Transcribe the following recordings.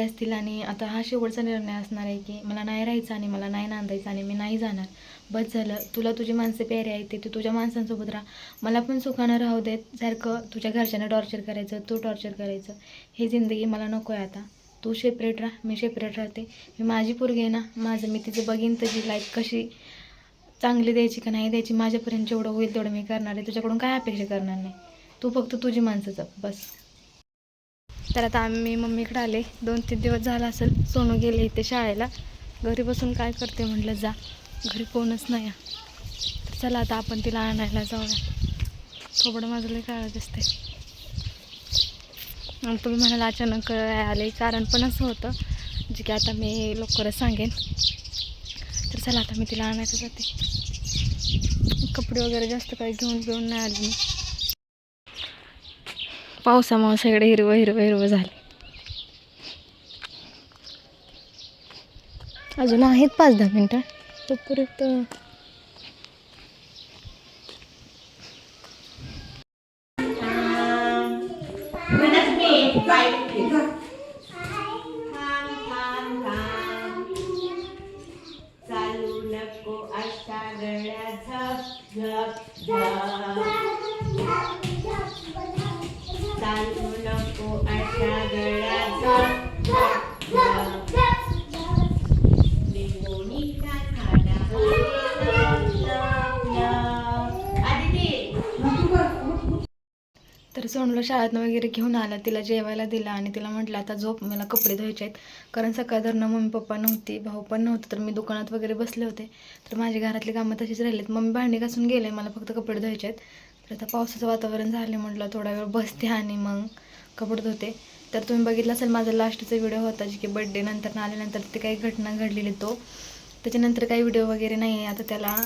असतील आणि आता हा शेवटचा निर्णय असणार आहे की मला नाही राहायचं आणि मला नाही नांदायचं आणि मी नाही जाणार. बस झालं. तुला तुझी माणसं प्यारे आहेत ते तू तुझ्या माणसांसोबत राहा. मला पण सुखानं राहू देत सारखं तुझ्या घरच्यांना टॉर्चर करायचं तू टॉर्चर करायचं. ही जिंदगी मला नको आहे आता. तू सेपरेट राहा मी सेपरेट राहते. मी माझी पोरगी आहे ना माझं मी तिचं बघीन तशी लाईफ कशी चांगली द्यायची का नाही द्यायची. माझ्यापर्यंत जेवढं होईल तेवढं मी करणार आहे. तुझ्याकडून काय अपेक्षा करणार नाही. तू फक्त तुझी माणसं जप बस. तर आता आम्ही मम्मीकडे आले. दोन तीन दिवस झाला असेल सोनू गेले इथे शाळेला. घरी बसून काय करते म्हटलं जा. घरी कोणच नाही तर चला आता आपण तिला आणायला जाऊया. थोबडं माझं लई काळं दिसते मग तुम्ही म्हणाला अचानक आले कारण पण असं होतं. जे की आता मी लवकरच सांगेन. तर चला आता मी तिला आणायला जाते. कपडे वगैरे जास्त काही घेऊन घेऊन नाही आले मी. पावसामुळे सगळे हिरवं हिरवं हिरवं झाले. अजून आहेत पाच दहा मिनटं. तोपर्यंत चालू सोनूला शाळेतनं वगैरे घेऊन आला तिला जेवायला दिला आणि तिला म्हटलं आता झोप मला कपडे धुवायचे आहेत. कारण सकाळ धरणं मम्मी पप्पा नव्हती भाऊ पण नव्हतं तर मी दुकानात वगैरे बसले होते. तर माझी घरातली कामं तशीच राहिलीत. मम्मी भांडी घासून गेले मला फक्त कपडे धुवायचे आहेत. तर आता पावसाचं वातावरण झाले म्हटलं थोडा वेळ बसते आणि मग कपडे धुते. तर तुम्ही बघितलं असेल माझा लास्टचा व्हिडिओ होता जे की बड्डे नंतर आल्यानंतर ते काही घटना घडलेली तो. त्याच्यानंतर काही व्हिडिओ वगैरे नाही आहे आता त्याला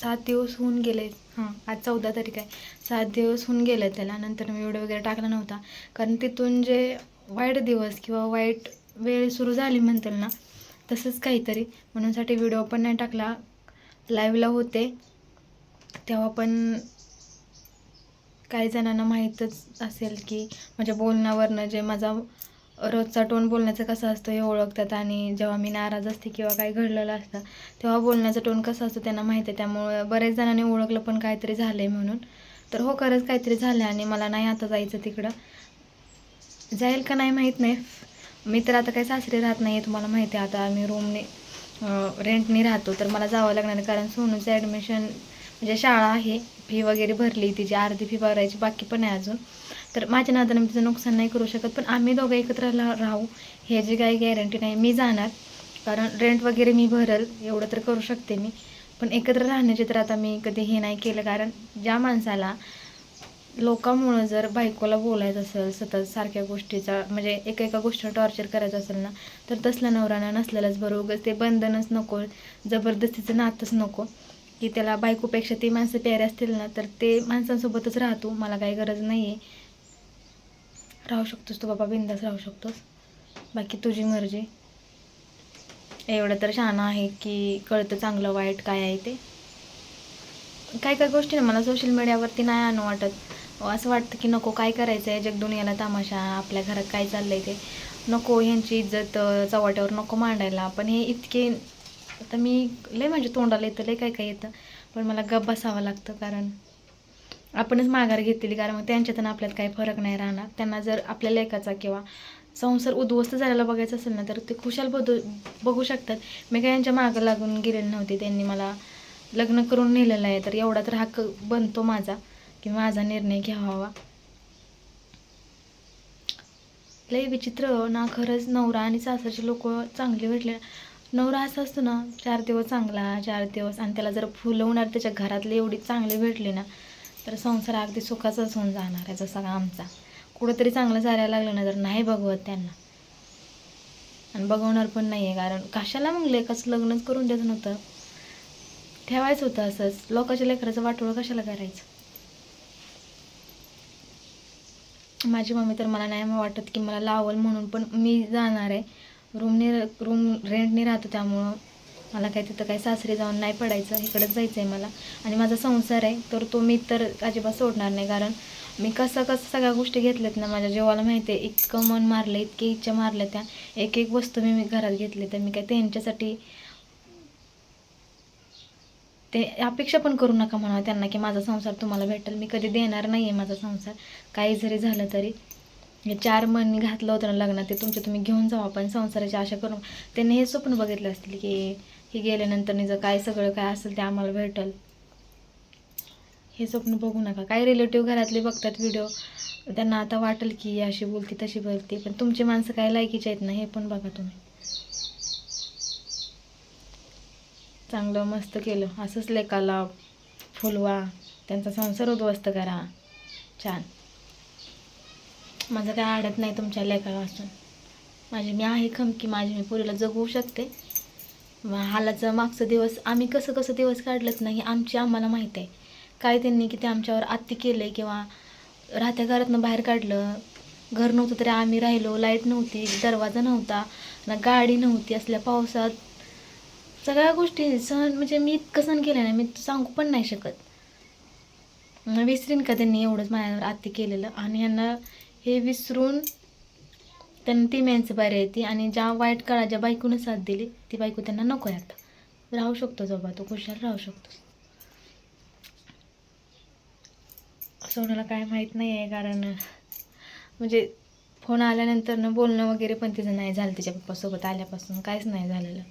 सात दिवस होऊन गेले. हां. आज चौदा तारीख आहे. सात दिवस होऊन गेले त्याला. नंतर मी व्हिडिओ वगैरे टाकला नव्हता. कारण तिथून जे वाईट दिवस किंवा वाईट वेळ सुरू झाली म्हणतील ना तसंच काहीतरी. म्हणूनसाठी व्हिडिओ पण नाही टाकला. लाईव्हला होते. तेव्हा पण काही जणांना माहीतच असेल की माझ्या बोलण्यावरनं जे माझा रोजचा टोन बोलण्याचा कसा असतो हे ओळखतात आणि जेव्हा मी नाराज असते किंवा काही घडलेलं असतं तेव्हा बोलण्याचा टोन कसा असतो त्यांना माहिती आहे. त्यामुळं बऱ्याच जणांनी ओळखलं पण काहीतरी झालं आहे म्हणून. तर हो खरंच काहीतरी झालं आणि मला नाही आता जायचं तिकडं. जाईल का नाही माहीत नाही. मी तर आता काही सासरी राहत नाही आहे तुम्हाला माहिती आहे. आता आम्ही रूमने रेंटने राहतो. तर मला जावं लागणार कारण सोनूचं ॲडमिशन म्हणजे शाळा आहे. फी वगैरे भरली तिची अर्धी फी भरायची बाकी पण आहे अजून. तर माझ्या नादानं मी तिचं नुकसान नाही करू शकत पण आम्ही दोघं एकत्र ला- राहू ह्याची काही गॅरंटी नाही मी जाणार. कारण रेंट वगैरे मी भरल एवढं तर करू शकते मी. पण एकत्र राहण्याचे तर आता मी कधी हे नाही केलं. कारण ज्या माणसाला लोकांमुळं जर बायकोला बोलायचं असेल सतत सारख्या गोष्टीचा म्हणजे एका एका गोष्टीला टॉर्चर करायचं असेल ना तर तसला नवराना नसलेलंच बरं ते बंधनच नको जबरदस्तीचं नातंच नको. की त्याला बायकोपेक्षा ती माणसं प्यारे असतील ना तर ते माणसांसोबतच राहतो मला काही गरज नाही आहे राहू शकतोस तू बाबा बिंदास राहू शकतोस. बाकी तुझी मर्जी. एवढं तर शहाणा आहे की कळतं चांगलं वाईट काय आहे ते. काय काय गोष्टी ना मला सोशल मीडियावरती नाही आणू वाटत. असं वाटतं की नको काय करायचं आहे जगदुनियाला तामाशा आपल्या घरात काय चाललंय ते. नको ह्यांची इज्जत चव्हाट्यावर नको मांडायला. पण हे इतके आता मी लय म्हणजे तोंडाला येतं लय काय काय येतं. पण मला गप बसावं लागतं कारण आपणच माघार घेतलेली कारण मग त्यांच्यातून आपल्यात काही फरक नाही राहणार. त्यांना जर आपल्या लेखाचा किंवा संसार उद्ध्वस्त झालेला बघायचा असेल ना तर ते खुशाल बदू बघू शकतात. मी काय यांच्या मागं लागून गेलेले नव्हते. त्यांनी मला लग्न करून नेलेलं आहे तर एवढा तर हक्क बनतो माझा की माझा निर्णय घ्यावा. लय विचित्र हो ना खरंच नवरा आणि सासरचे लोक चांगले भेटले. नवरा असा असतो ना चार दिवस चांगला चार दिवस आणि त्याला जर फुलवणार त्याच्या घरातले एवढी चांगले भेटले ना तर संसार अगदी सुखाचाच होऊन जाणार आहे जसा का आमचा. कुठंतरी चांगलं जायला लागलं ना तर नाही बघवत त्यांना. आणि बघवणार पण नाही आहे कारण कशाला मग कसं लग्नच करून द्यायचं नव्हतं? ठेवायचं होतं असंच. लोकांच्या लेकराचं वाटोळं कशाला करायचं? माझी मम्मी तर मला नाही वाटत की मला लावल म्हणून पण मी जाणार आहे. रूमने रूम रेंटने राहतो त्यामुळं मला काय तिथं काय सासरे जाऊन नाही पडायचं इकडंच जायचं आहे मला. आणि माझा संसार आहे तर तो मी तर अजिबात सोडणार नाही. कारण मी कसं कसं सगळ्या गोष्टी घेतल्यात ना माझ्या जेवाला माहिती आहे इतकं मन मारलं इतकी इच्छा मारल्या त्या. एक एक वस्तू मी मी घरात घेतली तर मी काय त्यांच्यासाठी ते अपेक्षा पण करू नका म्हणा त्यांना की माझा संसार तुम्हाला भेटेल. मी कधी देणार नाही आहे माझा संसार. काही जरी झालं तरी. हे चार मन घातलं होतं ना लग्नात ते तुमचे तुम्ही घेऊन जाऊ आपण संसाराची आशा करून त्यांनी हे स्वप्न बघितलं असतील की हे गेल्यानंतर निजं काय सगळं काय असेल ते आम्हाला भेटेल. हे स्वप्न बघू नका. काही रिलेटिव्ह घरातले बघतात व्हिडिओ त्यांना आता वाटेल की अशी बोलती तशी बोलती. पण तुमची माणसं काय लायकीची आहेत ना हे पण बघा तुम्ही. चांगलं मस्त केलं. असंच लेकाला फुलवा. त्यांचा संसार उद्ध्वस्त करा. छान. माझं काय आडत नाही तुमच्या लेकाला माझी मी आहे खमकी माझी मी पुरीला जगवू शकते. हालाचं मागचं दिवस आम्ही कसं कसं दिवस काढलंच नाही आमची आम्हाला माहीत आहे. काय त्यांनी किती आमच्यावर आत्ती केलं आहे किंवा राहत्या घरातनं बाहेर काढलं घर नव्हतं तरी आम्ही राहिलो लाइट नव्हती दरवाजा नव्हता ना गाडी नव्हती असल्या पावसात सगळ्या गोष्टी सहन म्हणजे मी इतकं सहन केलं ना मी सांगू पण नाही शकत. विसरीन का त्यांनी एवढंच माझ्यावर आत्ती केलेलं? आणि यांना हे विसरून त्यांना ती मेन्स बाहेर येते आणि ज्या वाईट काळा ज्या बायकोनं साथ दिली ती बायको त्यांना नको आहे आता. राहू शकतो बाबा तो खुशाल राहू शकतो. सोनाला काय माहीत नाही आहे कारण म्हणजे फोन आल्यानंतर ना बोलणं वगैरे पण तिचं नाही झालं तिच्या पप्पासोबत आल्यापासून काहीच नाही झालेलं.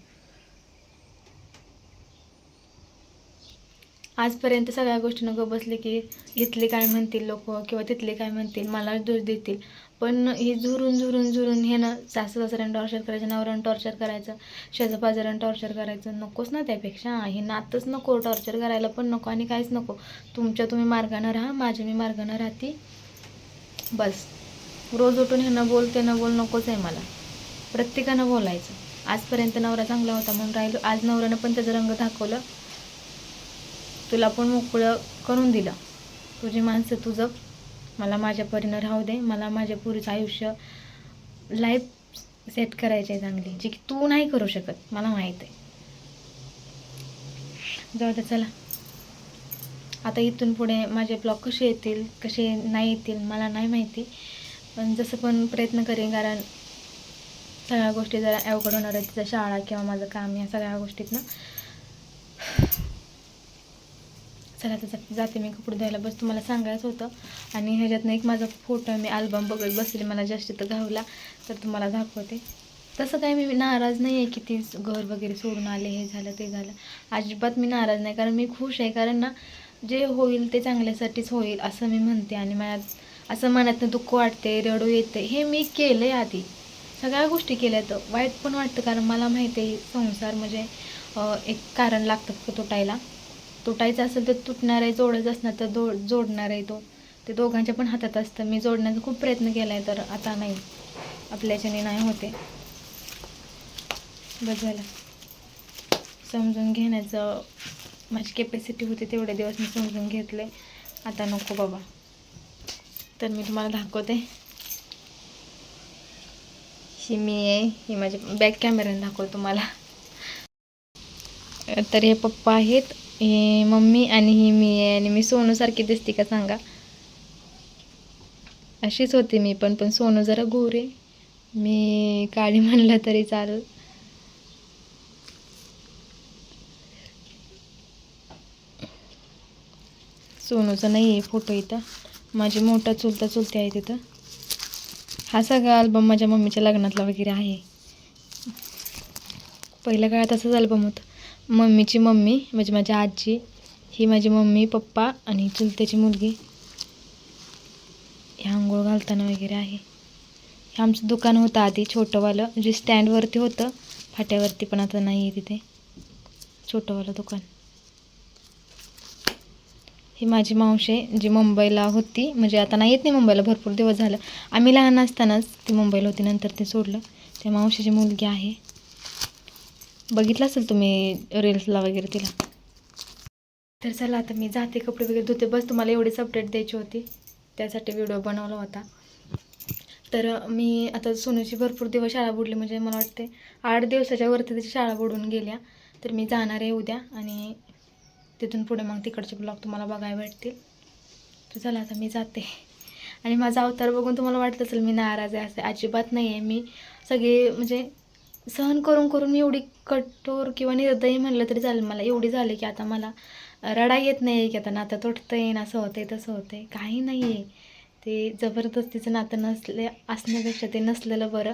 आजपर्यंत सगळ्या गोष्टी नको बसले की इथले काय म्हणतील लोक किंवा तिथले काय म्हणतील मला दोष देतील. पण हे झुरून झुरून झुरून हे ना सासू सासऱ्यानं टॉर्चर करायचं नवऱ्यानं टॉर्चर करायचं शेजापाजाऱ्यानं टॉर्चर करायचं नकोच ना त्यापेक्षा. हे नातच नको टॉर्चर करायला पण नको आणि काहीच नको. तुमच्या तुम्ही मार्गानं राहा माझ्या मी मार्गानं राहते. बस. रोज उठून हे न बोलते न बोल नकोच आहे मला. प्रत्येकानं बोलायचं. आजपर्यंत नवरा चांगला होता म्हणून राहिलो. आज नवऱ्यानं पण त्याचा रंग दाखवलं. तुला पण मोकळं करून दिलं. तुझी माणसं तुझं मला माझ्या परीनं राहू दे मला माझ्या पुरीचं आयुष्य लाईफ सेट करायची आहे चांगली जी की तू नाही करू शकत मला माहीत आहे. जाऊ दे चला. आता इथून पुढे माझे ब्लॉग कसे येतील कसे नाही येतील मला नाही माहिती. पण जसं पण प्रयत्न करेन कारण सगळ्या गोष्टी जरा अवघड होणार आहेत तिथं शाळा किंवा माझं काम या सगळ्या गोष्टीतनं. चला आता जाते मी कपडे धुवायला. बस तुम्हाला सांगायचं होतं. आणि ह्याच्यातनं एक माझा फोटो मी अल्बम बघत बसले. मला जास्त तर घावला. तर तुम्हाला दाखवते. तसं काय मी नाराज नाही आहे की ती घर वगैरे सोडून आले. हे झालं ते झालं. अजिबात मी नाराज नाही. कारण मी खुश आहे. कारण ना जे होईल ते चांगल्यासाठीच होईल असं मी म्हणते. आणि मला असं मनातनं दुःख वाटते रडू येते हे मी केलं आहे आधी. सगळ्या गोष्टी केल्या तर वाईट पण वाटतं. कारण मला माहिती आहे संसार म्हणजे एक कारण लागतं तुटायला. तुटायचं असेल तर तुटणार आहे जोडायचं असणार तर दो जोडणार आहे तो. ते दोघांच्या पण हातात असतं. मी जोडण्याचा खूप प्रयत्न केला आहे तर आता नाही. आपल्याच्याने नाही होते. बस झालं. समजून घेण्याचं माझी कॅपॅसिटी होती तेवढे दिवस मी समजून घेतले. आता नको बाबा. तर मी तुम्हाला दाखवते. ही मी आहे. ही माझ्या बॅक कॅमेऱ्याने दाखवते तुम्हाला. तर हे पप्पा आहेत. हे मम्मी आणि ही मी आहे आणि मी सोनूसारखी दिसते का सांगा? अशीच होते मी पण पण सोनू जरा गोरे मी काळी म्हणलं तरी चालेल. सोनूचा नाही आहे फोटो इथं. माझी मोठा चुलता चुलती आहे तिथं. हा सगळा अल्बम माझ्या मम्मीच्या लग्नातला वगैरे आहे. पहिल्या काळात असंच अल्बम होतं. मम्मीची मम्मी म्हणजे माझी आजी ही माझी मम्मी पप्पा आणि चुलत्याची मुलगी. हे आंघोळ घालताना वगैरे आहे. हे आमचं दुकान होतं आधी छोटंवालं जे स्टँडवरती होतं. फाट्यावरती पण आता नाही आहे तिथे. छोटंवालं दुकान. ही माझी मावशी आहे, जी मुंबईला होती. म्हणजे आता नाही येत नाही मुंबईला भरपूर दिवस झालं. आम्ही लहान असतानाच ती मुंबईला होती नंतर ते सोडलं. त्या मावशीची मुलगी आहे. बघितलं असेल तुम्ही रील्सला वगैरे तिला? तर चला आता मी जाते कपडे वगैरे धुते. बस तुम्हाला एवढीच अपडेट द्यायची होती. त्यासाठी व्हिडिओ बनवला होता. तर मी आता सोनूची भरपूर दिवस शाळा बुडली म्हणजे मला वाटते आठ दिवसाच्या वरती त्याची शाळा बुडून गेल्या. तर मी जाणार आहे उद्या आणि तिथून पुढे मग तिकडचे ब्लॉग तुम्हाला बघायला भेटतील. तर चला आता मी जाते. आणि माझा अवतार बघून तुम्हाला वाटत असेल मी नाराज आहे असं अजिबात नाही आहे मी सगळे म्हणजे सहन करून करून मी एवढी कठोर किंवा निर्दयी म्हणलं तरी चालेल. मला एवढी झाली की आता मला रडा येत नाही की आता नातं तुटतं ना असं होतंय तसं होतंय. काही नाही आहे ते जबरदस्तीचं नातं नसले असण्यापेक्षा ते नसलेलं बरं.